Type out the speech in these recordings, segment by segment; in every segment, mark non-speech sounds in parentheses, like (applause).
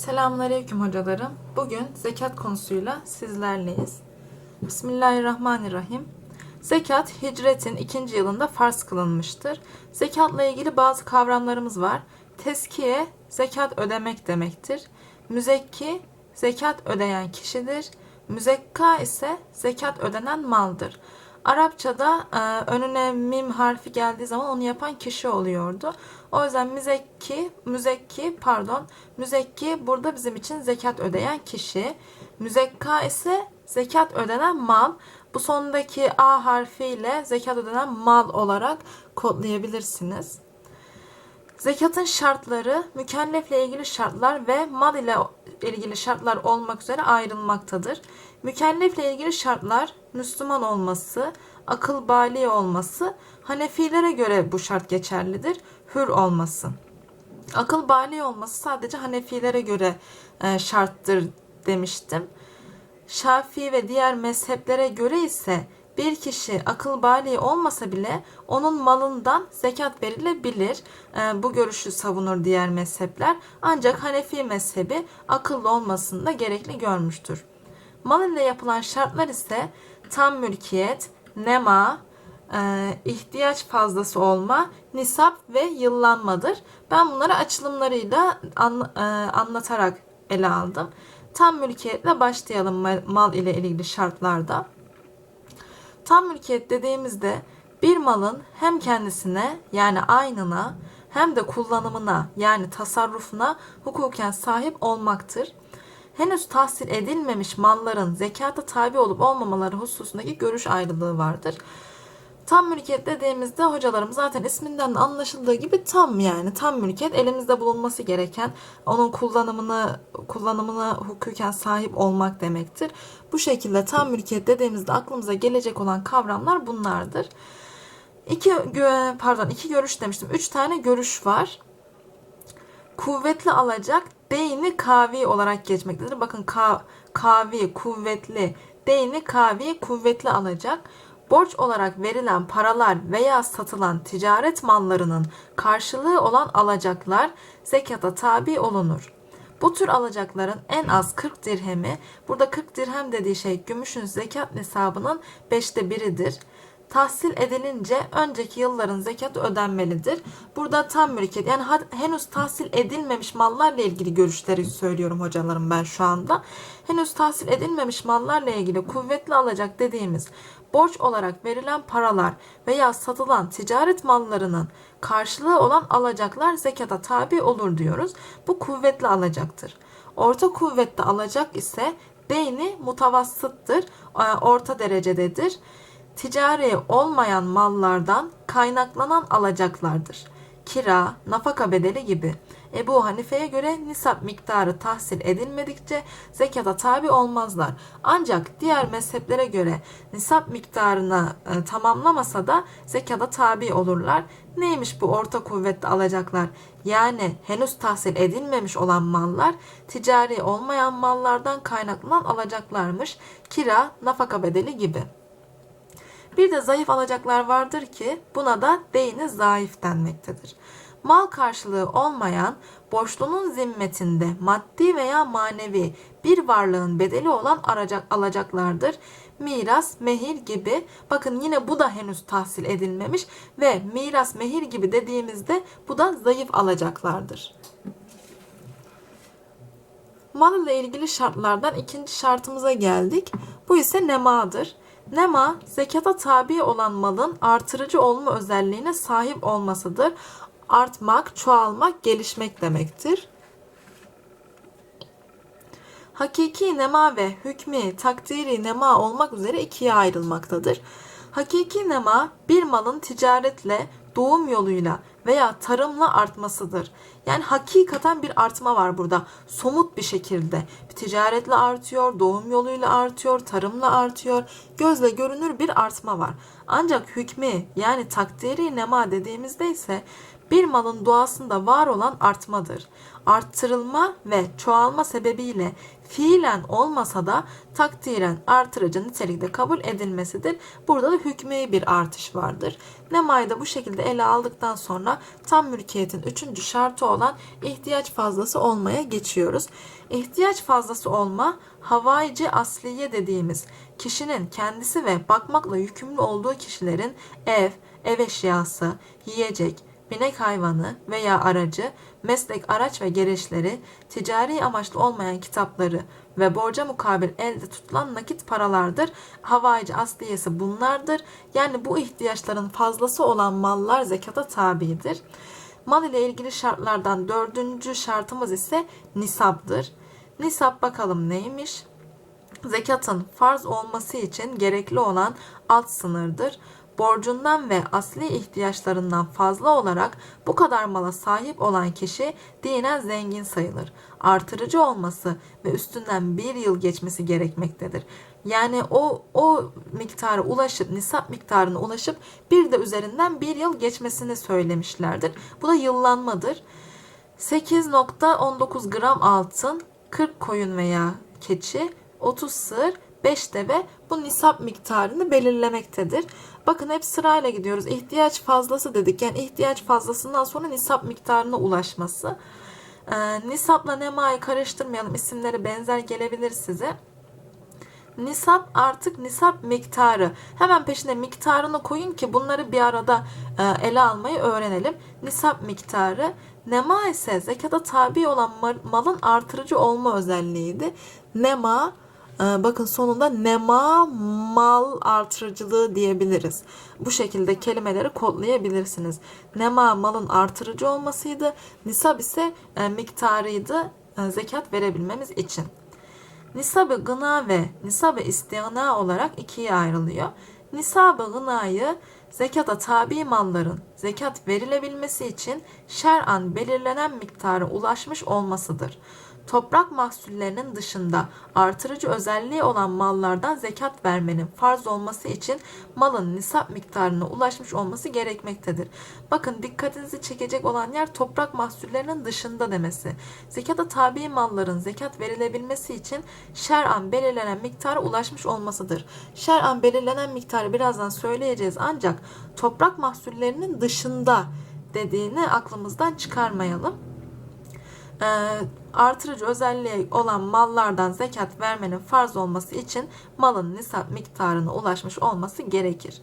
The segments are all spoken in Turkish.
Selamünaleyküm hocalarım. Bugün zekat konusuyla sizlerleyiz. Bismillahirrahmanirrahim. Zekat hicretin ikinci yılında farz kılınmıştır. Zekatla ilgili bazı kavramlarımız var. Teskiye, zekat ödemek demektir. Müzekki, zekat ödeyen kişidir. Müzekka ise zekat ödenen maldır. Arapçada e, önüne mim harfi geldiği zaman onu yapan kişi oluyordu. O yüzden müzekki, müzekki pardon, müzekki burada bizim için zekat ödeyen kişi. Müzekka ise zekat ödenen mal. Bu sondaki A harfiyle zekat ödenen mal olarak kodlayabilirsiniz. Zekatın şartları mükellefle ilgili şartlar ve mal ile ilgili şartlar olmak üzere ayrılmaktadır. Mükellefle ilgili şartlar Müslüman olması, akıl bali olması, Hanefilere göre bu şart geçerlidir, hür olması. Akıl bali olması sadece Hanefilere göre e, şarttır demiştim. Şafii ve diğer mezheplere göre ise bir kişi akıl bali olmasa bile onun malından zekat verilebilir. E, bu görüşü savunur diğer mezhepler. Ancak Hanefi mezhebi akıllı olmasını da gerekli görmüştür. Mal ile yapılan şartlar ise tam mülkiyet, nema, e, ihtiyaç fazlası olma, nisap ve yıllanmadır. Ben bunları açılımlarıyla e, anlatarak ele aldım. Tam mülkiyetle başlayalım mal ile ilgili şartlarda. Tam mülkiyet dediğimizde bir malın hem kendisine yani aynına hem de kullanımına yani tasarrufuna hukuken sahip olmaktır. Henüz tahsil edilmemiş malların zekata tabi olup olmamaları hususundaki görüş ayrılığı vardır. Tam mülkiyet dediğimizde hocalarım zaten isminden de anlaşıldığı gibi tam yani tam mülkiyet elimizde bulunması gereken onun kullanımını kullanımına hukuken sahip olmak demektir. Bu şekilde tam mülkiyet dediğimizde aklımıza gelecek olan kavramlar bunlardır. İki pardon iki görüş demiştim. Üç tane görüş var. Kuvvetli alacak deyni kavi olarak geçmektedir. Bakın ka, kavi kuvvetli deyni kavi kuvvetli alacak borç olarak verilen paralar veya satılan ticaret mallarının karşılığı olan alacaklar zekata tabi olunur. Bu tür alacakların en az 40 dirhemi, burada 40 dirhem dediği şey gümüşün zekat nisabının 5'te biridir. Tahsil edilince önceki yılların zekatı ödenmelidir. Burada tam mülkiyet yani henüz tahsil edilmemiş mallarla ilgili görüşleri söylüyorum hocalarım ben şu anda. Henüz tahsil edilmemiş mallarla ilgili kuvvetli alacak dediğimiz borç olarak verilen paralar veya satılan ticaret mallarının karşılığı olan alacaklar zekata tabi olur diyoruz. Bu kuvvetli alacaktır. Orta kuvvetli alacak ise deyni mutavassıttır, orta derecededir ticari olmayan mallardan kaynaklanan alacaklardır. Kira, nafaka bedeli gibi. Ebu Hanife'ye göre nisap miktarı tahsil edilmedikçe zekata tabi olmazlar. Ancak diğer mezheplere göre nisap miktarını e, tamamlamasa da zekata tabi olurlar. Neymiş bu orta kuvvetli alacaklar? Yani henüz tahsil edilmemiş olan mallar ticari olmayan mallardan kaynaklanan alacaklarmış. Kira, nafaka bedeli gibi. Bir de zayıf alacaklar vardır ki buna da deyni zayıf denmektedir. Mal karşılığı olmayan, borçlunun zimmetinde maddi veya manevi bir varlığın bedeli olan aracak, alacaklardır. Miras, mehir gibi. Bakın yine bu da henüz tahsil edilmemiş ve miras, mehir gibi dediğimizde bu da zayıf alacaklardır. Mal ile ilgili şartlardan ikinci şartımıza geldik. Bu ise nemadır. Nema, zekata tabi olan malın artırıcı olma özelliğine sahip olmasıdır. Artmak, çoğalmak, gelişmek demektir. Hakiki nema ve hükmü takdiri nema olmak üzere ikiye ayrılmaktadır. Hakiki nema bir malın ticaretle, doğum yoluyla veya tarımla artmasıdır. Yani hakikaten bir artma var burada. Somut bir şekilde. Ticaretle artıyor, doğum yoluyla artıyor, tarımla artıyor. Gözle görünür bir artma var. Ancak hükmü yani takdiri nema dediğimizde ise bir malın doğasında var olan artmadır. Arttırılma ve çoğalma sebebiyle fiilen olmasa da takdiren artırıcı nitelikte kabul edilmesidir. Burada da hükmü bir artış vardır. Nemayı da bu şekilde ele aldıktan sonra tam mülkiyetin üçüncü şartı olan ihtiyaç fazlası olmaya geçiyoruz. İhtiyaç fazlası olma havaici asliye dediğimiz kişinin kendisi ve bakmakla yükümlü olduğu kişilerin ev, ev eşyası, yiyecek, binek hayvanı veya aracı, meslek araç ve gereçleri, ticari amaçlı olmayan kitapları ve borca mukabil elde tutulan nakit paralardır. Havaici asliyesi bunlardır. Yani bu ihtiyaçların fazlası olan mallar zekata tabidir. Mal ile ilgili şartlardan dördüncü şartımız ise nisaptır. Nisap bakalım neymiş? Zekatın farz olması için gerekli olan alt sınırdır borcundan ve asli ihtiyaçlarından fazla olarak bu kadar mala sahip olan kişi dinen zengin sayılır. Artırıcı olması ve üstünden bir yıl geçmesi gerekmektedir. Yani o, o miktara ulaşıp, nisap miktarına ulaşıp bir de üzerinden bir yıl geçmesini söylemişlerdir. Bu da yıllanmadır. 8.19 gram altın, 40 koyun veya keçi, 30 sığır, 5 deve bu nisap miktarını belirlemektedir. Bakın hep sırayla gidiyoruz. İhtiyaç fazlası dedik. Yani ihtiyaç fazlasından sonra nisap miktarına ulaşması. Ee, nisapla nemayı karıştırmayalım. İsimleri benzer gelebilir size. Nisap artık nisap miktarı. Hemen peşine miktarını koyun ki bunları bir arada e, ele almayı öğrenelim. Nisap miktarı. Nema ise zekata tabi olan malın artırıcı olma özelliğiydi. Nema bakın sonunda nema mal artırıcılığı diyebiliriz. Bu şekilde kelimeleri kodlayabilirsiniz. Nema malın artırıcı olmasıydı. Nisab ise e, miktarıydı e, zekat verebilmemiz için. Nisab-ı gına ve nisab-ı istigna olarak ikiye ayrılıyor. Nisab-ı gınayı zekata tabi malların zekat verilebilmesi için şer'an belirlenen miktara ulaşmış olmasıdır toprak mahsullerinin dışında artırıcı özelliği olan mallardan zekat vermenin farz olması için malın nisap miktarına ulaşmış olması gerekmektedir. Bakın dikkatinizi çekecek olan yer toprak mahsullerinin dışında demesi. Zekata tabi malların zekat verilebilmesi için şer'an belirlenen miktara ulaşmış olmasıdır. Şer'an belirlenen miktarı birazdan söyleyeceğiz ancak toprak mahsullerinin dışında dediğini aklımızdan çıkarmayalım e, artırıcı özelliği olan mallardan zekat vermenin farz olması için malın nisap miktarına ulaşmış olması gerekir.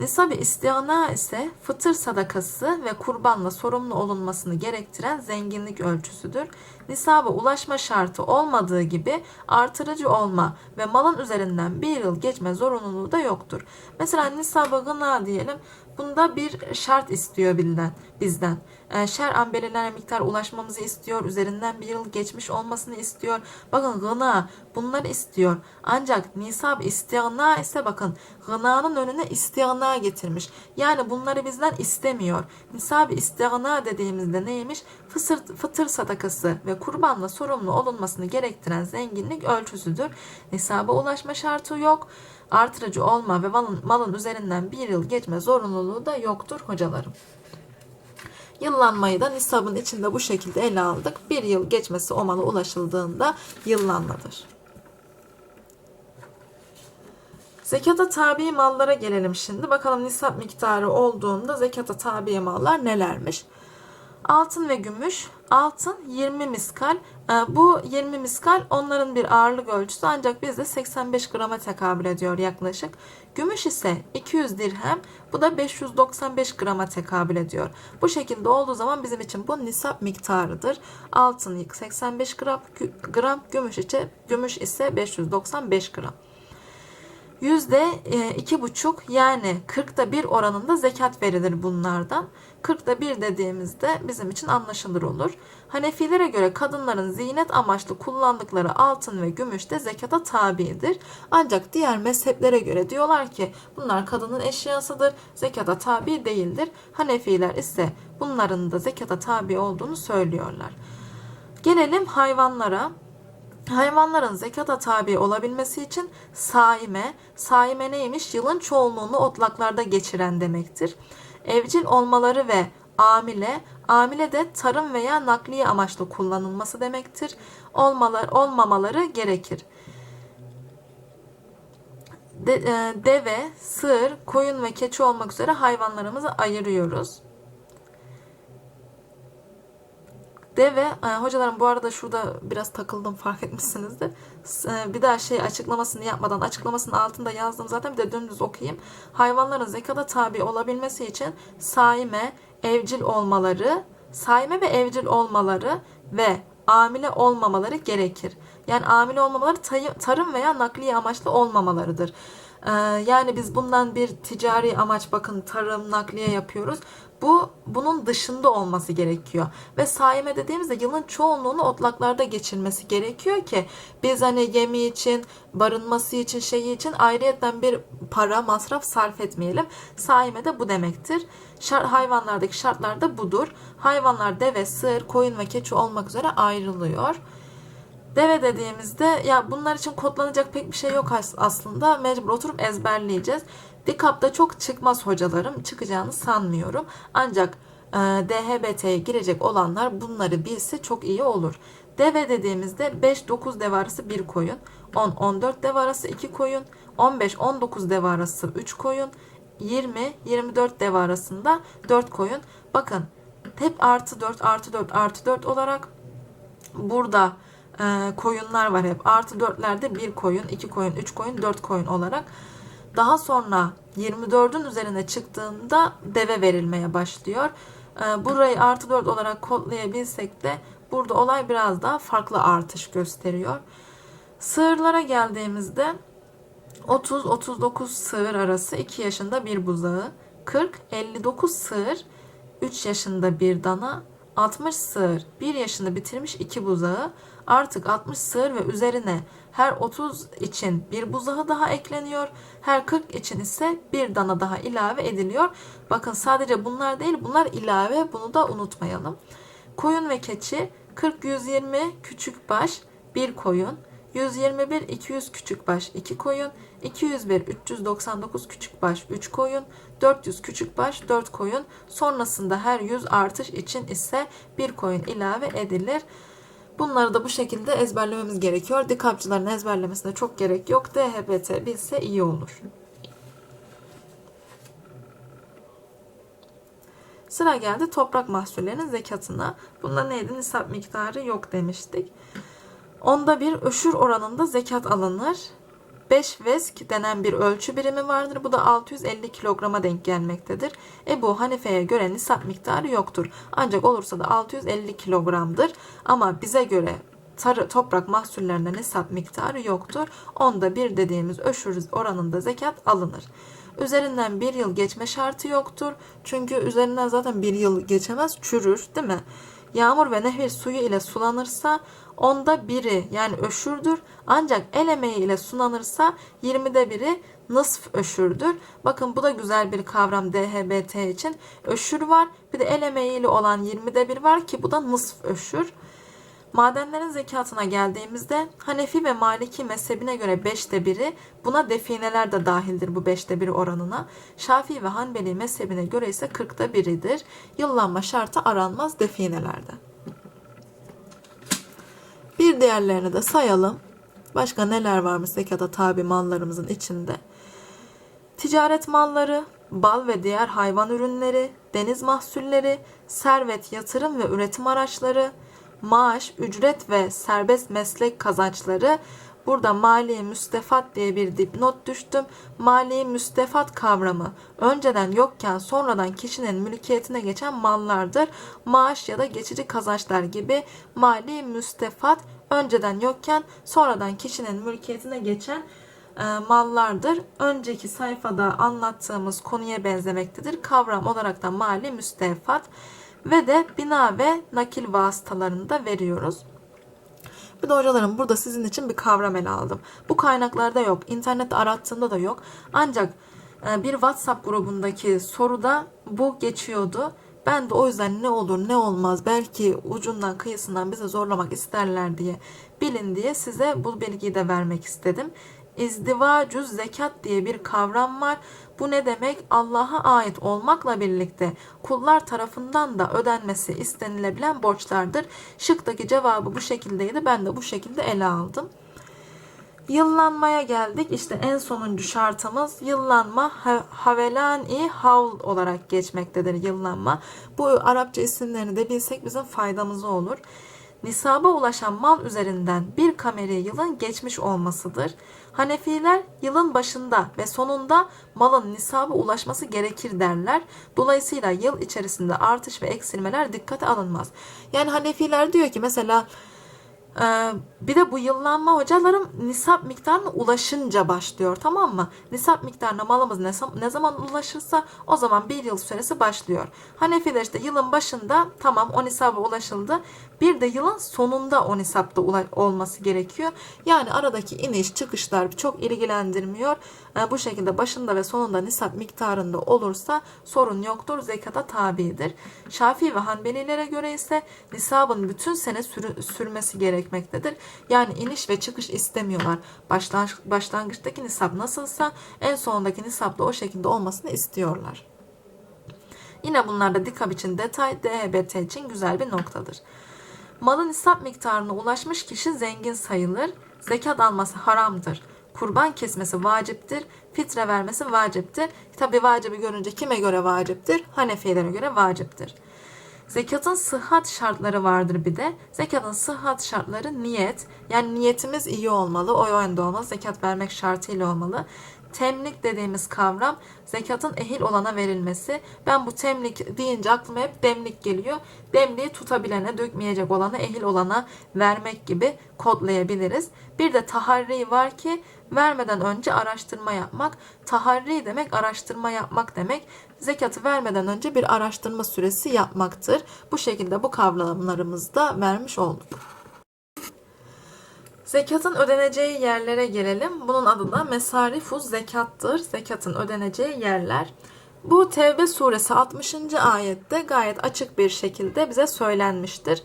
Nisab-ı istihana ise fıtır sadakası ve kurbanla sorumlu olunmasını gerektiren zenginlik ölçüsüdür. Nisaba ulaşma şartı olmadığı gibi artırıcı olma ve malın üzerinden bir yıl geçme zorunluluğu da yoktur. Mesela nisaba gına diyelim Bunda bir şart istiyor bizden. bizden. E, şer'an belirlenen miktar ulaşmamızı istiyor. Üzerinden bir yıl geçmiş olmasını istiyor. Bakın gına bunları istiyor. Ancak nisab istiyana ise bakın gınanın önüne istiyana getirmiş. Yani bunları bizden istemiyor. Nisab istiyana dediğimizde neymiş? Fısır, fıtır sadakası ve kurbanla sorumlu olunmasını gerektiren zenginlik ölçüsüdür. Nisaba ulaşma şartı yok artırıcı olma ve malın, malın üzerinden bir yıl geçme zorunluluğu da yoktur hocalarım. Yıllanmayı da nisabın içinde bu şekilde ele aldık. Bir yıl geçmesi o mala ulaşıldığında yıllanmadır. Zekata tabi mallara gelelim şimdi. Bakalım nisap miktarı olduğunda zekata tabi mallar nelermiş? Altın ve gümüş. Altın 20 miskal. Ee, bu 20 miskal onların bir ağırlık ölçüsü ancak bizde 85 grama tekabül ediyor yaklaşık. Gümüş ise 200 dirhem. Bu da 595 grama tekabül ediyor. Bu şekilde olduğu zaman bizim için bu nisap miktarıdır. Altın 85 gram, gram gümüş, ise, gümüş ise 595 gram. Yüzde e, iki buçuk yani 40'ta bir oranında zekat verilir bunlardan. 40'da bir dediğimizde bizim için anlaşılır olur. Hanefilere göre kadınların zinet amaçlı kullandıkları altın ve gümüş de zekata tabidir. Ancak diğer mezheplere göre diyorlar ki bunlar kadının eşyasıdır, zekata tabi değildir. Hanefiler ise bunların da zekata tabi olduğunu söylüyorlar. Gelelim hayvanlara. Hayvanların zekata tabi olabilmesi için saime, saime neymiş? Yılın çoğunluğunu otlaklarda geçiren demektir. Evcil olmaları ve amile. Amile de tarım veya nakliye amaçlı kullanılması demektir. Olmalar, olmamaları gerekir. De, e, deve, sığır, koyun ve keçi olmak üzere hayvanlarımızı ayırıyoruz. Deve, e, hocalarım bu arada şurada biraz takıldım fark etmişsinizdir. E, bir daha şey açıklamasını yapmadan açıklamasının altında yazdım zaten bir de dümdüz okuyayım. Hayvanların zekata tabi olabilmesi için saime, evcil olmaları, saime ve evcil olmaları ve amile olmamaları gerekir. Yani amile olmamaları tarım veya nakliye amaçlı olmamalarıdır. Ee, yani biz bundan bir ticari amaç bakın tarım, nakliye yapıyoruz. Bu bunun dışında olması gerekiyor. Ve saime dediğimizde yılın çoğunluğunu otlaklarda geçirmesi gerekiyor ki biz hani yemi için, barınması için, şeyi için ayrıyetten bir para, masraf sarf etmeyelim. Saime de bu demektir. Şart, hayvanlardaki şartlar da budur. Hayvanlar deve, sığır, koyun ve keçi olmak üzere ayrılıyor. Deve dediğimizde ya bunlar için kodlanacak pek bir şey yok as- aslında. Mecbur oturup ezberleyeceğiz. Dikap'ta çok çıkmaz hocalarım. Çıkacağını sanmıyorum. Ancak e, DHBT'ye girecek olanlar bunları bilse çok iyi olur. Deve dediğimizde 5-9 deve arası 1 koyun. 10-14 deve arası 2 koyun. 15-19 deve arası 3 koyun. 20-24 deve arasında 4 koyun. Bakın hep artı 4 artı 4 artı 4 olarak burada e, koyunlar var hep. Artı 4'lerde 1 koyun, 2 koyun, 3 koyun, 4 koyun olarak. Daha sonra 24'ün üzerine çıktığında deve verilmeye başlıyor. E, burayı artı 4 olarak kodlayabilsek de burada olay biraz daha farklı artış gösteriyor. Sığırlara geldiğimizde 30-39 sığır arası 2 yaşında bir buzağı, 40-59 sığır 3 yaşında bir dana, 60 sığır 1 yaşını bitirmiş 2 buzağı, artık 60 sığır ve üzerine her 30 için bir buzağı daha ekleniyor, her 40 için ise bir dana daha ilave ediliyor. Bakın sadece bunlar değil bunlar ilave bunu da unutmayalım. Koyun ve keçi 40-120 küçük baş 1 koyun, 121 200 küçük baş 2 koyun, 201 399 küçük baş 3 koyun, 400 küçük baş 4 koyun. Sonrasında her 100 artış için ise 1 koyun ilave edilir. Bunları da bu şekilde ezberlememiz gerekiyor. Dikapçıların ezberlemesine çok gerek yok. DHBT bilse iyi olur. Sıra geldi toprak mahsullerinin zekatına. Bunda neydi? Nisap miktarı yok demiştik. Onda bir öşür oranında zekat alınır. 5 vesk denen bir ölçü birimi vardır. Bu da 650 kilograma denk gelmektedir. Ebu Hanife'ye göre nisap miktarı yoktur. Ancak olursa da 650 kilogramdır. Ama bize göre tarı, toprak mahsullerinde nisap miktarı yoktur. Onda bir dediğimiz öşür oranında zekat alınır. Üzerinden bir yıl geçme şartı yoktur. Çünkü üzerinden zaten bir yıl geçemez çürür değil mi? Yağmur ve nehir suyu ile sulanırsa onda biri yani öşürdür. Ancak el emeği ile sulanırsa 20'de biri nısf öşürdür. Bakın bu da güzel bir kavram DHBT için. Öşür var bir de el emeği ile olan 20'de bir var ki bu da nısf öşür. Madenlerin zekatına geldiğimizde Hanefi ve Maliki mezhebine göre 5'te 1'i buna defineler de dahildir bu 5'te 1 oranına. Şafii ve Hanbeli mezhebine göre ise 40'ta 1'idir. Yıllanma şartı aranmaz definelerde. Bir diğerlerini de sayalım. Başka neler varmış zekata tabi mallarımızın içinde? Ticaret malları, bal ve diğer hayvan ürünleri, deniz mahsulleri, servet, yatırım ve üretim araçları, maaş, ücret ve serbest meslek kazançları. Burada mali müstefat diye bir dipnot düştüm. Mali müstefat kavramı önceden yokken sonradan kişinin mülkiyetine geçen mallardır. Maaş ya da geçici kazançlar gibi mali müstefat önceden yokken sonradan kişinin mülkiyetine geçen e, mallardır. Önceki sayfada anlattığımız konuya benzemektedir. Kavram olarak da mali müstefat ve de bina ve nakil vasıtalarını da veriyoruz. Bir de hocalarım burada sizin için bir kavram ele aldım. Bu kaynaklarda yok. İnternette arattığımda da yok. Ancak e, bir WhatsApp grubundaki soruda bu geçiyordu. Ben de o yüzden ne olur ne olmaz belki ucundan kıyısından bize zorlamak isterler diye bilin diye size bu bilgiyi de vermek istedim. izdivacüz zekat diye bir kavram var. Bu ne demek? Allah'a ait olmakla birlikte kullar tarafından da ödenmesi istenilebilen borçlardır. Şıktaki cevabı bu şekildeydi. Ben de bu şekilde ele aldım. Yıllanmaya geldik. İşte en sonuncu şartımız yıllanma ha- havelani havl olarak geçmektedir yıllanma. Bu Arapça isimlerini de bilsek bizim faydamıza olur. Nisaba ulaşan mal üzerinden bir kameri yılın geçmiş olmasıdır. Hanefiler yılın başında ve sonunda malın nisaba ulaşması gerekir derler. Dolayısıyla yıl içerisinde artış ve eksilmeler dikkate alınmaz. Yani Hanefiler diyor ki mesela bir de bu yıllanma hocalarım nisap miktarına ulaşınca başlıyor tamam mı? Nisap miktarına malımız ne, ne zaman ulaşırsa o zaman bir yıl süresi başlıyor. Hanefiler işte yılın başında tamam o nisaba ulaşıldı. Bir de yılın sonunda o nisapta olması gerekiyor. Yani aradaki iniş çıkışlar çok ilgilendirmiyor. Ee, bu şekilde başında ve sonunda nisap miktarında olursa sorun yoktur. Zekata tabidir. Şafii ve Hanbelilere göre ise nisabın bütün sene sürü- sürmesi gerekmektedir. Yani iniş ve çıkış istemiyorlar. Başlangıç, başlangıçtaki nisap nasılsa en sonundaki nisap da o şekilde olmasını istiyorlar. Yine bunlar da dikkat için detay, DHBT için güzel bir noktadır. Malın nisap miktarına ulaşmış kişi zengin sayılır. Zekat alması haramdır. Kurban kesmesi vaciptir. Fitre vermesi vaciptir. Tabi vacibi görünce kime göre vaciptir? Hanefilere göre vaciptir. Zekatın sıhhat şartları vardır bir de. Zekatın sıhhat şartları niyet. Yani niyetimiz iyi olmalı, o yönde olmalı. Zekat vermek şartıyla olmalı. Temlik dediğimiz kavram zekatın ehil olana verilmesi. Ben bu temlik deyince aklıma hep demlik geliyor. Demliği tutabilene, dökmeyecek olana, ehil olana vermek gibi kodlayabiliriz. Bir de taharri var ki vermeden önce araştırma yapmak. Taharri demek araştırma yapmak demek. Zekatı vermeden önce bir araştırma süresi yapmaktır. Bu şekilde bu kavramlarımızı da vermiş olduk. Zekatın ödeneceği yerlere gelelim. Bunun adı da mesarifuz zekattır. Zekatın ödeneceği yerler. Bu Tevbe suresi 60. ayette gayet açık bir şekilde bize söylenmiştir.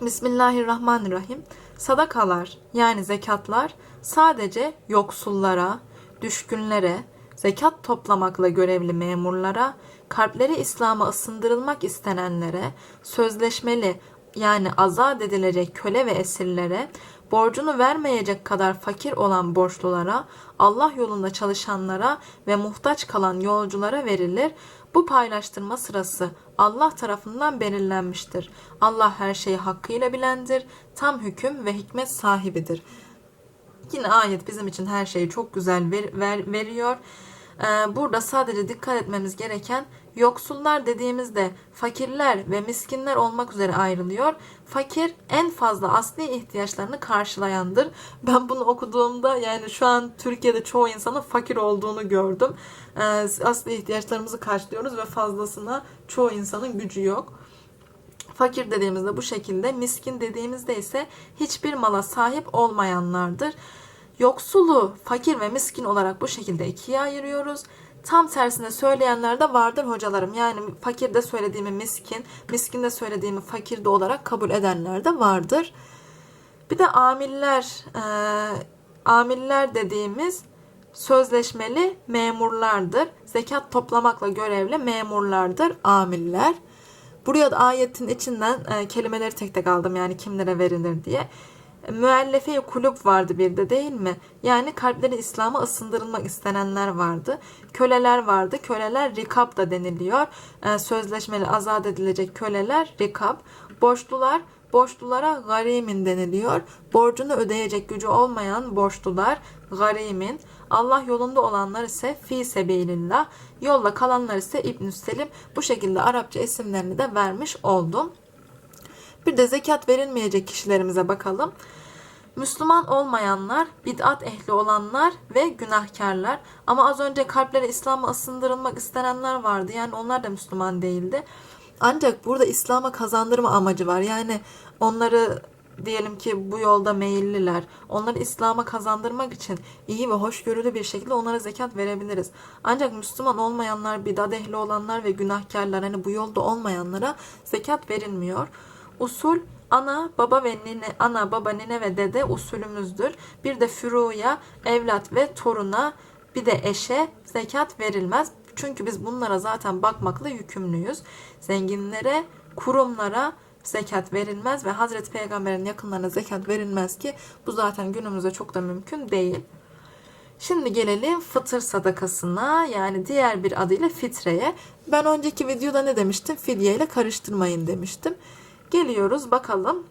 Bismillahirrahmanirrahim. Sadakalar yani zekatlar sadece yoksullara, düşkünlere, zekat toplamakla görevli memurlara, kalpleri İslam'a ısındırılmak istenenlere, sözleşmeli yani azat edilecek köle ve esirlere, borcunu vermeyecek kadar fakir olan borçlulara, Allah yolunda çalışanlara ve muhtaç kalan yolculara verilir. Bu paylaştırma sırası Allah tarafından belirlenmiştir. Allah her şeyi hakkıyla bilendir, tam hüküm ve hikmet sahibidir. Yine ayet bizim için her şeyi çok güzel ver, ver, veriyor. Ee, burada sadece dikkat etmemiz gereken yoksullar dediğimizde fakirler ve miskinler olmak üzere ayrılıyor. Fakir en fazla asli ihtiyaçlarını karşılayandır. (laughs) Ben bunu okuduğumda yani şu an Türkiye'de çoğu insanın fakir olduğunu gördüm. Ee, asli ihtiyaçlarımızı karşılıyoruz ve fazlasına çoğu insanın gücü yok. Fakir dediğimizde bu şekilde, miskin dediğimizde ise hiçbir mala sahip olmayanlardır. Yoksulu, fakir ve miskin olarak bu şekilde ikiye ayırıyoruz. Tam tersine söyleyenler de vardır hocalarım. Yani fakir de söylediğimi miskin, miskin de söylediğimi fakir de olarak kabul edenler de vardır. Bir de amiller, e, amiller dediğimiz sözleşmeli memurlardır. Zekat toplamakla görevli memurlardır amiller. Buraya da ayetin içinden e, kelimeleri tek tek aldım yani kimlere verilir diye. Müellefe kulüp vardı bir de değil mi? Yani kalpleri İslam'a ısındırılmak istenenler vardı. Köleler vardı. Köleler rikab da deniliyor. E, sözleşmeli azat edilecek köleler rikab. Borçlular borçlulara garimin deniliyor. Borcunu ödeyecek gücü olmayan borçlular garimin. Allah yolunda olanlar ise fi sebilillah. Yolla kalanlar ise İbn Selim. Bu şekilde Arapça isimlerini de vermiş oldum. Bir de zekat verilmeyecek kişilerimize bakalım. Müslüman olmayanlar, bid'at ehli olanlar ve günahkarlar. Ama az önce kalpleri İslam'a ısındırılmak istenenler vardı. Yani onlar da Müslüman değildi. Ancak burada İslam'a kazandırma amacı var. Yani onları diyelim ki bu yolda meyilliler. Onları İslam'a kazandırmak için iyi ve hoşgörülü bir şekilde onlara zekat verebiliriz. Ancak Müslüman olmayanlar, bidat ehli olanlar ve günahkarlar hani bu yolda olmayanlara zekat verilmiyor. Usul ana, baba ve nine, ana, baba, nine ve dede usulümüzdür. Bir de füruya, evlat ve toruna, bir de eşe zekat verilmez. Çünkü biz bunlara zaten bakmakla yükümlüyüz. Zenginlere, kurumlara zekat verilmez ve Hazreti Peygamber'in yakınlarına zekat verilmez ki bu zaten günümüzde çok da mümkün değil. Şimdi gelelim fıtır sadakasına yani diğer bir adıyla fitreye. Ben önceki videoda ne demiştim? Fidye ile karıştırmayın demiştim. Geliyoruz bakalım.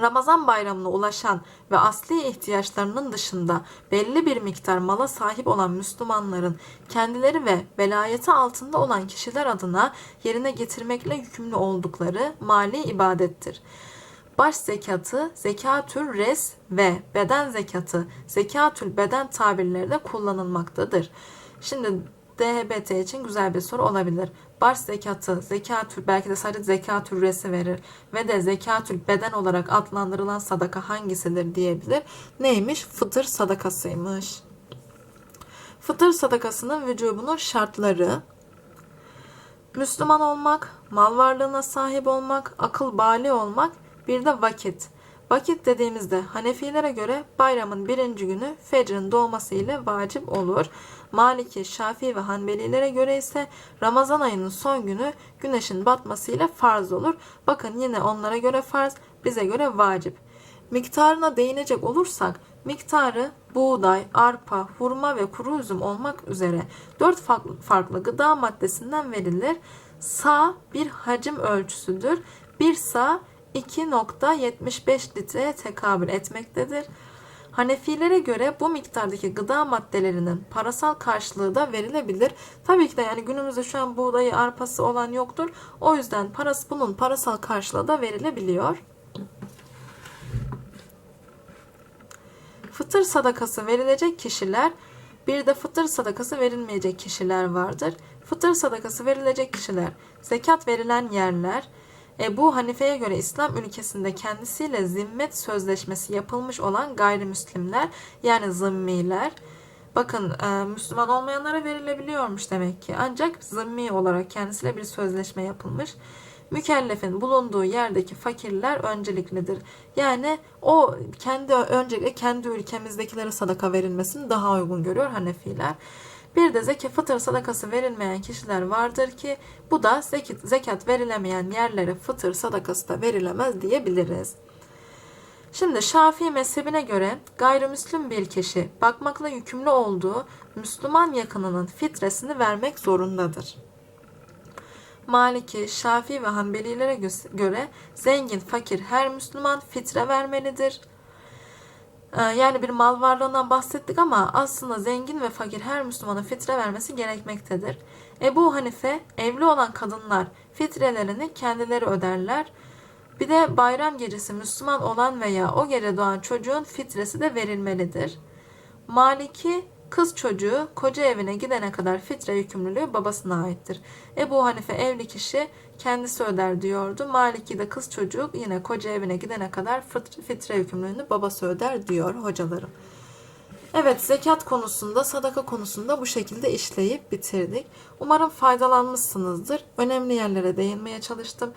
Ramazan bayramına ulaşan ve asli ihtiyaçlarının dışında belli bir miktar mala sahip olan Müslümanların kendileri ve velayeti altında olan kişiler adına yerine getirmekle yükümlü oldukları mali ibadettir. Baş zekatı, zekatül res ve beden zekatı, zekatül beden tabirleri de kullanılmaktadır. Şimdi DHBT için güzel bir soru olabilir. Baş zekatı, zekatül belki de sadece zekatül resi verir ve de zekatül beden olarak adlandırılan sadaka hangisidir diyebilir. Neymiş? Fıtır sadakasıymış. Fıtır sadakasının vücubunun şartları Müslüman olmak, mal varlığına sahip olmak, akıl bali olmak, bir de vakit. Vakit dediğimizde Hanefilere göre bayramın birinci günü fecrin doğması ile vacip olur. Maliki, Şafii ve Hanbelilere göre ise Ramazan ayının son günü güneşin batması ile farz olur. Bakın yine onlara göre farz, bize göre vacip. Miktarına değinecek olursak miktarı buğday, arpa, hurma ve kuru üzüm olmak üzere 4 farklı, farklı gıda maddesinden verilir. Sa bir hacim ölçüsüdür. Bir sa 2.75 litreye tekabül etmektedir. Hanefilere göre bu miktardaki gıda maddelerinin parasal karşılığı da verilebilir. Tabii ki de yani günümüzde şu an buğdayı, arpası olan yoktur. O yüzden parası bunun parasal karşılığı da verilebiliyor. Fıtır sadakası verilecek kişiler, bir de fıtır sadakası verilmeyecek kişiler vardır. Fıtır sadakası verilecek kişiler, zekat verilen yerler, Ebu Hanife'ye göre İslam ülkesinde kendisiyle zimmet sözleşmesi yapılmış olan gayrimüslimler yani zımmiler, bakın e, Müslüman olmayanlara verilebiliyormuş demek ki ancak zımmi olarak kendisiyle bir sözleşme yapılmış mükellefin bulunduğu yerdeki fakirler önceliklidir. Yani o kendi öncelikle kendi ülkemizdekilere sadaka verilmesini daha uygun görüyor Hanefiler. Bir de zeki fıtır sadakası verilmeyen kişiler vardır ki bu da zekat, zekat verilemeyen yerlere fıtır sadakası da verilemez diyebiliriz. Şimdi Şafii mezhebine göre gayrimüslim bir kişi bakmakla yükümlü olduğu Müslüman yakınının fitresini vermek zorundadır. Maliki, Şafii ve Hanbelilere göre zengin, fakir her Müslüman fitre vermelidir. Ee, yani bir mal varlığından bahsettik ama aslında zengin ve fakir her Müslümana fitre vermesi gerekmektedir. Ebu Hanife evli olan kadınlar fitrelerini kendileri öderler. Bir de bayram gecesi Müslüman olan veya o gece doğan çocuğun fitresi de verilmelidir. Maliki Kız çocuğu koca evine gidene kadar fitre yükümlülüğü babasına aittir. Ebu Hanife evli kişi kendisi öder diyordu. Maliki de kız çocuk yine koca evine gidene kadar fitre yükümlülüğünü babası öder diyor hocalarım. Evet zekat konusunda sadaka konusunda bu şekilde işleyip bitirdik. Umarım faydalanmışsınızdır. Önemli yerlere değinmeye çalıştım.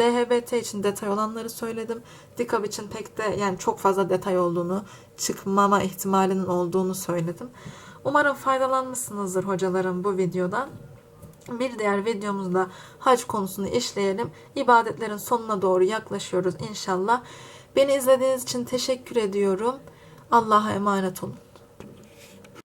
DHBT için detay olanları söyledim. Dikab için pek de yani çok fazla detay olduğunu, çıkmama ihtimalinin olduğunu söyledim. Umarım faydalanmışsınızdır hocalarım bu videodan. Bir diğer videomuzda hac konusunu işleyelim. İbadetlerin sonuna doğru yaklaşıyoruz inşallah. Beni izlediğiniz için teşekkür ediyorum. Allah'a emanet olun.